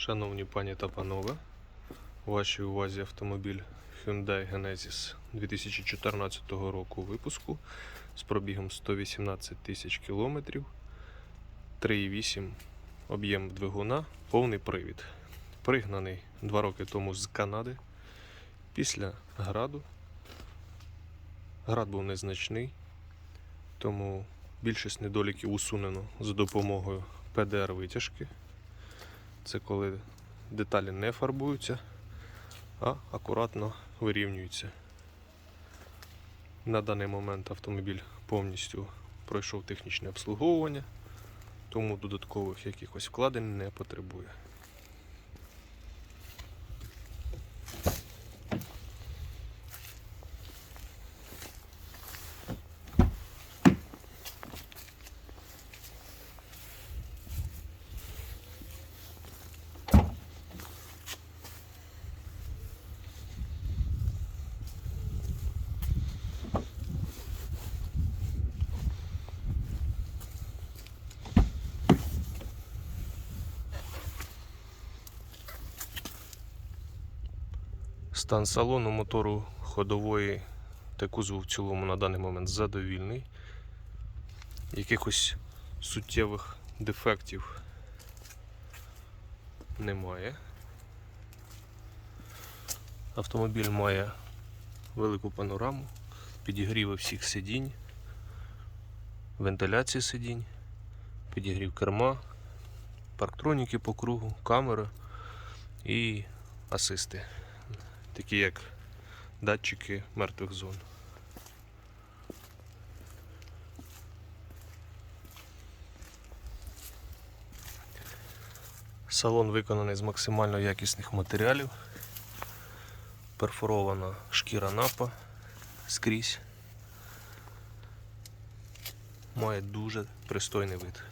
Шановні пані та панове, у вашій увазі автомобіль Hyundai Genesis 2014 року випуску з пробігом 118 тисяч кілометрів, 3,8 об'єм двигуна, повний привід. Пригнаний 2 роки тому з Канади після граду. Град був незначний, тому більшість недоліків усунено за допомогою ПДР-витяжки. Це коли деталі не фарбуються, а акуратно вирівнюються. На даний момент автомобіль повністю пройшов технічне обслуговування, тому додаткових якихось вкладень не потребує. Стан салону мотору ходової та кузову в цілому на даний момент задовільний. Якихось суттєвих дефектів немає. Автомобіль має велику панораму, підігріви всіх сидінь, вентиляції сидінь, підігрів керма, парктроніки по кругу, камери і асисти такі як датчики мертвих зон. Салон виконаний з максимально якісних матеріалів. Перфорована шкіра напа скрізь. Має дуже пристойний вид.